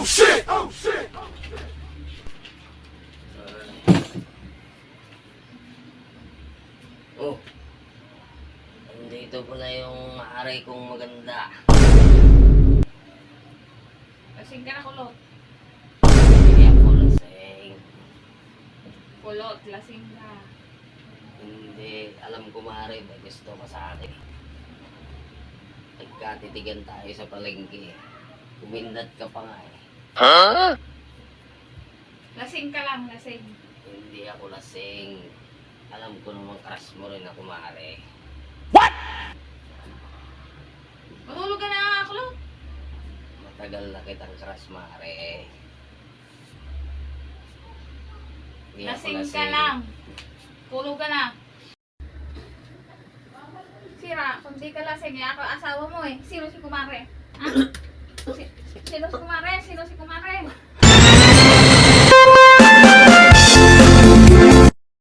Oh shit! Oh shit! Oh. Andito pala yung maaray kong maganda. Lasing ka na kulot. Hindi ako lasing. Kulot, lasing ka. Hindi. Alam ko maaray may gusto ka sa akin. Nagkatitigan tayo sa palengke. Kumindat ka pa nga eh. Lasing ka lang, lasing. Hindi ako lasing. Alam ko naman crush mo rin ako maaari. Matulog ka na, kulot. Matagal na kitang crush maaari. Hindi ako Lasing ka lang. Tulog ka na. Sira, kung di ka lasing, eh, ako asawa mo eh. Sino si kumare? Ha? Si- sino si kumare? Sino si kumare?